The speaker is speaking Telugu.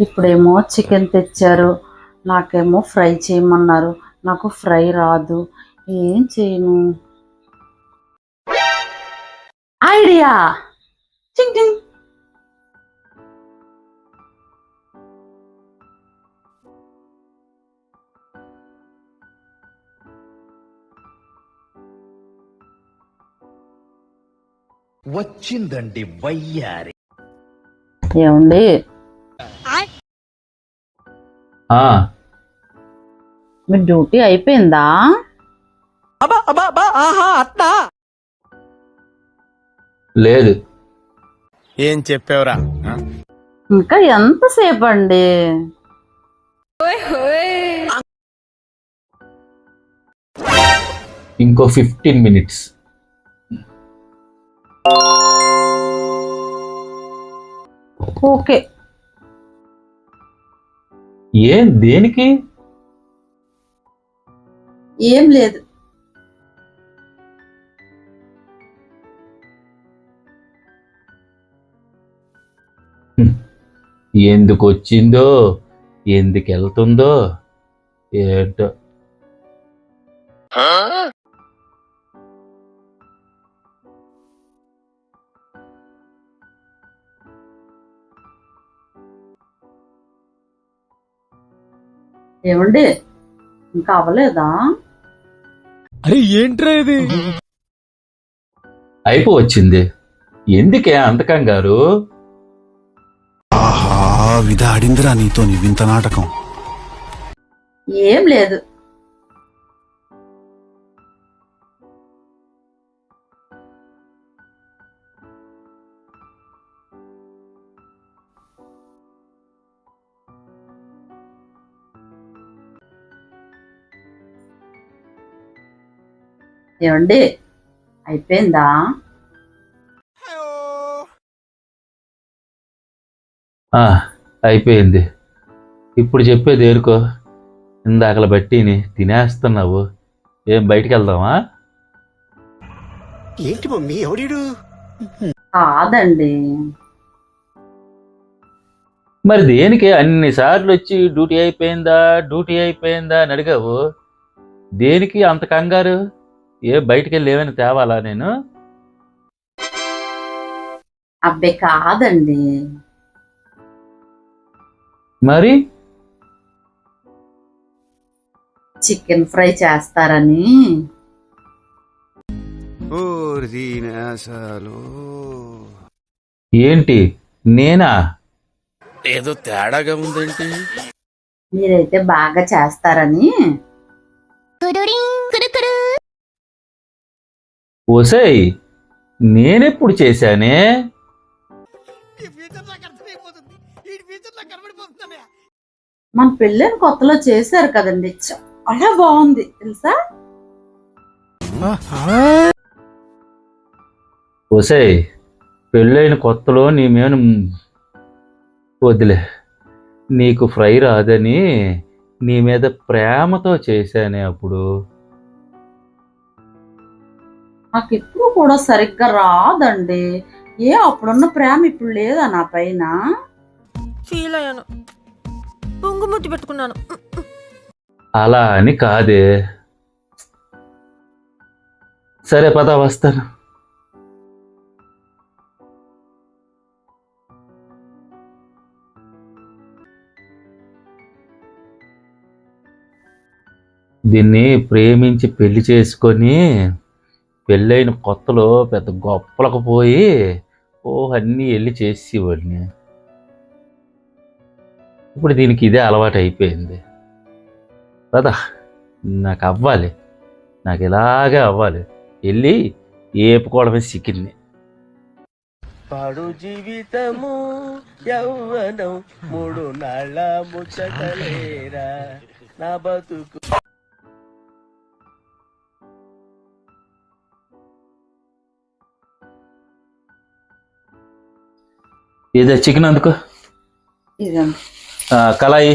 ఇప్పుడేమో చికెన్ తెచ్చారు నాకేమో ఫ్రై చేయమన్నారు. నాకు ఫ్రై రాదు. ఏం చేయను? ఐడియా! టింగ్ టింగ్ వచ్చిందండి వయ్యారి. ఏమండి? మీ డ్యూటీ అయిపోయిందా? లేదు. ఏం చెప్పావురా? ఇంకా ఎంతసేపు అండి ఇంకో ఫిఫ్టీన్ మినిట్స్. ఓకే. ఏం దేనికి? ఏం లేదు. ఎందుకు వచ్చిందో? ఎందుకు వెళ్తుందో? ఏంటో? ఏమండి? ఇంకా అవ్వలేదా? అరే ఏంట్రా ఇది? అయిపో వచ్చింది. ఎందుకే అంత కంగారు ఆహా విధాడిందిరా నీతో నీ వింత నాటకం. ఏం లేదు. ఏమండి? అయిపోయిందా? ఆ, అయిపోయింది. ఇప్పుడు చెప్పేది ఏరుకో ఇందాకల బట్టిని తినేస్తున్నావు. ఏం బయటికి వెళ్దామా? ఏంటి మమ్మీ ఎవడీడు? కాదండి. మరి దేనికి అన్నిసార్లు వచ్చి డ్యూటీ అయిపోయిందా డ్యూటీ అయిపోయిందా అని అడిగావు? దేనికి అంత కంగారు? ఏ బయటికి వెళ్ళి ఏమైనా తేవాలా నేను? అబ్బే కాదండి. మరి? చికెన్ ఫ్రై చేస్తారని. ఏంటి? నేనా? ఏదో తేడాగా ఉందేంటి మీరైతే బాగా చేస్తారని. ఓసేయ్ నేనెప్పుడు చేశానే? మన పెళ్ళైన కొత్తలో చేశారు కదండి. చాలా బాగుంది. తెలుసా? ఓసేయ్ పెళ్ళైన కొత్తలో నీ మీద వదిలే నీకు ఫ్రై రాదని నీ మీద ప్రేమతో చేశానే అప్పుడు. నాకు ఇప్పుడు కూడా సరిగ్గా రాదండి. ఏ అప్పుడున్న ప్రేమ ఇప్పుడు లేదా నా పైన? ఫీల్ అయ్యాను. పొంగుముద్దు పెట్టుకున్నాను. అలా అని కాదే. సరే పద వస్తాను. దీన్ని ప్రేమించి పెళ్ళి చేసుకొని పెళ్ళైన కొత్తలో పెద్ద గొప్పలకు పోయి ఓ అన్నీ వెళ్ళి చేసేవాడిని. ఇప్పుడు దీనికి ఇదే అలవాటు అయిపోయింది. కదా నాకు అవ్వాలి. నాకు ఇలాగే అవ్వాలి. వెళ్ళి ఏపుకోవడమే సిక్కింది. పాడు జీవితము యౌవనం మూడు నాళ్ళ ముచ్చటలేరా? నా బతుకు ఇదే చికెన్ అందుకో కళాయి.